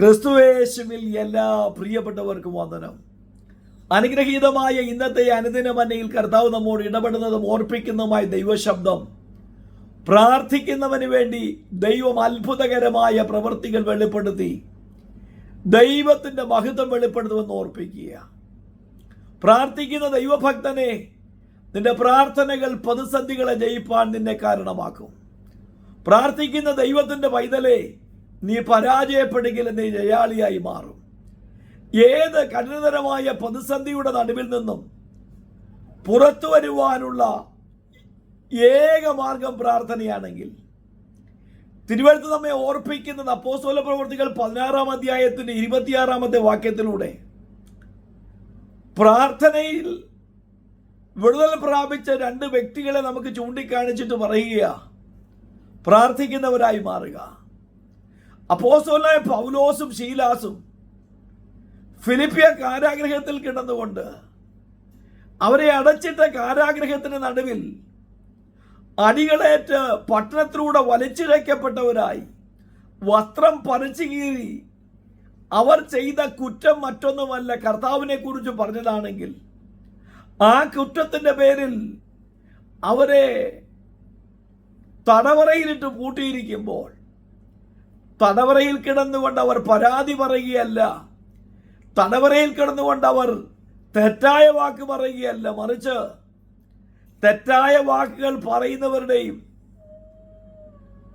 ക്രിസ്തുവേശുവിൽ എല്ലാ പ്രിയപ്പെട്ടവർക്കും വന്ദനം. അനുഗ്രഹീതമായ ഇന്നത്തെ അനുദിന മന്നയിൽ കർത്താവ് നമ്മോട് ഇടപെടുന്നതും ഓർപ്പിക്കുന്നതുമായ ദൈവശബ്ദം. പ്രാർത്ഥിക്കുന്നവന് വേണ്ടി ദൈവം അത്ഭുതകരമായ പ്രവൃത്തികൾ വെളിപ്പെടുത്തി ദൈവത്തിന്റെ മഹത്വം വെളിപ്പെടുത്തുമെന്ന് ഓർപ്പിക്കുക. പ്രാർത്ഥിക്കുന്ന ദൈവഭക്തനെ നിന്റെ പ്രാർത്ഥനകൾ പ്രതിസന്ധികളെ ജയിപ്പാൻ നിന്നെ കാരണമാക്കും. പ്രാർത്ഥിക്കുന്ന ദൈവത്തിന്റെ പൈതലെ നീ പരാജയപ്പെടുകയില്ല നീ ജയാളിയായി മാറും. ഏത് കഠിനതരമായ പ്രതിസന്ധിയുടെ നടുവിൽ നിന്നും പുറത്തു വരുവാനുള്ള ഏക മാർഗം പ്രാർത്ഥനയാണെങ്കിൽ തിരുവഴുത്ത് നമ്മെ ഓർപ്പിക്കുന്നത് അപ്പോസ്തല പ്രവർത്തികൾ പതിനാറാം അധ്യായത്തിന്റെ ഇരുപത്തിയാറാമത്തെ വാക്യത്തിലൂടെ പ്രാർത്ഥനയിൽ വിടുതൽ പ്രാപിച്ച രണ്ട് വ്യക്തികളെ നമുക്ക് ചൂണ്ടിക്കാണിച്ചിട്ട് പറയുക പ്രാർത്ഥിക്കുന്നവരായി മാറുക. അപ്പോസ്തലനായ പൗലോസും ശീലാസും ഫിലിപ്പിയ കാരാഗ്രഹത്തിൽ കിടന്നുകൊണ്ട് അവരെ അടച്ചിട്ട കാരാഗ്രഹത്തിന് നടുവിൽ അടികളേറ്റ് പട്ടണത്തിലൂടെ വലിച്ചിഴക്കപ്പെട്ടവരായി വസ്ത്രം പറിച്ചു കീറി അവർ ചെയ്ത കുറ്റം മറ്റൊന്നുമല്ല. കർത്താവിനെ കുറിച്ച് പറഞ്ഞതാണെങ്കിൽ ആ കുറ്റത്തിന്റെ പേരിൽ അവരെ തടവറയിലിട്ട് പൂട്ടിയിരിക്കുമ്പോൾ തടവറയിൽ കിടന്നുകൊണ്ട് അവർ പരാതി പറയുകയല്ല. തടവറയിൽ കിടന്നുകൊണ്ട് അവർ തെറ്റായ വാക്ക് പറയുകയല്ല. മറിച്ച് തെറ്റായ വാക്കുകൾ പറയുന്നവരുടെയും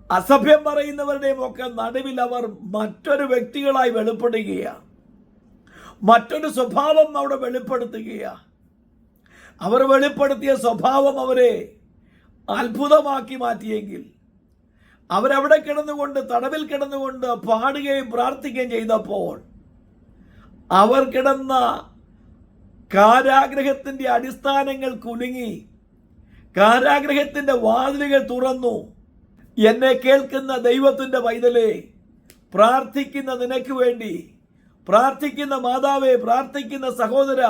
അസഭ്യം പറയുന്നവരുടെയും ഒക്കെ നടുവിൽ അവർ മറ്റൊരു വ്യക്തികളായി വെളിപ്പെടുകയാണ് മറ്റൊരു സ്വഭാവം അവിടെ വെളിപ്പെടുത്തുകയാണ് അവർ വെളിപ്പെടുത്തിയ സ്വഭാവം അവരെ അത്ഭുതമാക്കി മാറ്റിയെങ്കിൽ അവരവിടെ കിടന്നുകൊണ്ട് തടവിൽ കിടന്നുകൊണ്ട് പാടുകയും പ്രാർത്ഥിക്കുകയും ചെയ്തപ്പോൾ അവർ കിടന്ന കാരാഗ്രഹത്തിന്റെ അടിസ്ഥാനങ്ങൾ കുലുങ്ങി കാരാഗ്രഹത്തിന്റെ വാതിലുകൾ തുറന്നു. എന്നെ കേൾക്കുന്ന ദൈവത്തിന്റെ പൈതലേ പ്രാർത്ഥിക്കുന്ന നിനക്ക് വേണ്ടി പ്രാർത്ഥിക്കുന്ന മാതാവേ പ്രാർത്ഥിക്കുന്ന സഹോദര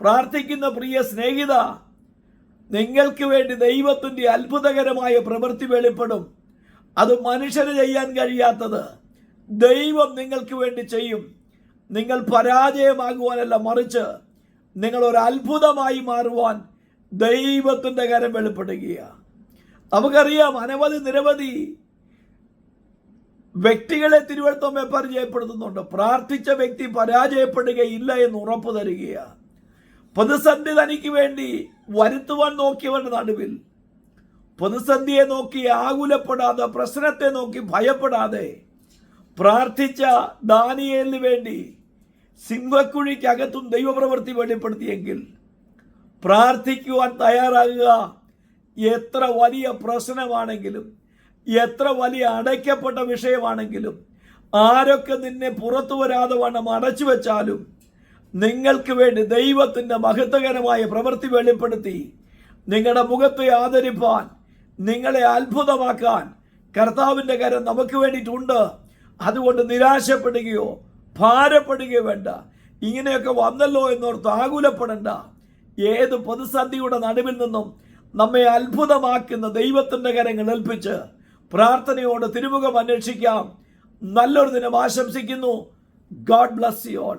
പ്രാർത്ഥിക്കുന്ന പ്രിയ സ്നേഹിത നിങ്ങൾക്ക് വേണ്ടി ദൈവത്തിന്റെ അത്ഭുതകരമായ പ്രവൃത്തി വെളിപ്പെടും. അത് മനുഷ്യന് ചെയ്യാൻ കഴിയാത്തത്. ദൈവം നിങ്ങൾക്ക് വേണ്ടി ചെയ്യും. നിങ്ങൾ പരാജയമാകുവാനല്ല മറിച്ച് നിങ്ങൾ ഒരു അത്ഭുതമായി മാറുവാൻ ദൈവത്തിന്റെ കരം വെളിപ്പെടുകയാണ് നമുക്കറിയാം അനവധി നിരവധി വ്യക്തികളെ തിരുവനന്തപുരം പരിചയപ്പെടുത്തുന്നുണ്ട്. പ്രാർത്ഥിച്ച വ്യക്തി പരാജയപ്പെടുകയില്ല എന്ന് ഉറപ്പ് തരികയാണ് പ്രതിസന്ധി തനിക്ക് വേണ്ടി വരുത്തുവാൻ നോക്കിയവരുടെ നടുവിൽ പ്രതിസന്ധിയെ നോക്കി ആകുലപ്പെടാതെ പ്രശ്നത്തെ നോക്കി ഭയപ്പെടാതെ പ്രാർത്ഥിച്ച ദാനിയേലിന് വേണ്ടി സിംഹക്കുഴിക്കകത്തും ദൈവപ്രവൃത്തി വെളിപ്പെടുത്തിയെങ്കിൽ പ്രാർത്ഥിക്കുവാൻ തയ്യാറാകുക എത്ര വലിയ പ്രശ്നമാണെങ്കിലും എത്ര വലിയ അടയ്ക്കപ്പെട്ട വിഷയമാണെങ്കിലും ആരൊക്കെ നിന്നെ പുറത്തു വരാതെ വണ്ണം അടച്ചു വെച്ചാലും നിങ്ങൾക്ക് വേണ്ടി ദൈവത്തിന്റെ മഹത്വകരമായ പ്രവൃത്തി വെളിപ്പെടുത്തി നിങ്ങളുടെ മുഖത്തെ ആദരിപ്പാൻ നിങ്ങളെ അത്ഭുതമാക്കാൻ കർത്താവിന്റെ കരം നമുക്ക് വേണ്ടിയിട്ടുണ്ട്. അതുകൊണ്ട് നിരാശപ്പെടുകയോ ഭാരപ്പെടുകയോ വേണ്ട. ഇങ്ങനെയൊക്കെ വന്നല്ലോ എന്നോർത്ത് ആകുലപ്പെടണ്ട. ഏത് പ്രതിസന്ധിയുടെ നടുവിൽ നിന്നും നമ്മെ അത്ഭുതമാക്കുന്ന ദൈവത്തിന്റെ കരങ്ങൾ ഏൽപ്പിച്ച് പ്രാർത്ഥനയോട് തിരുമുഖം അന്വേഷിക്കാം. നല്ലൊരു ദിനം ആശംസിക്കുന്നു. God bless you all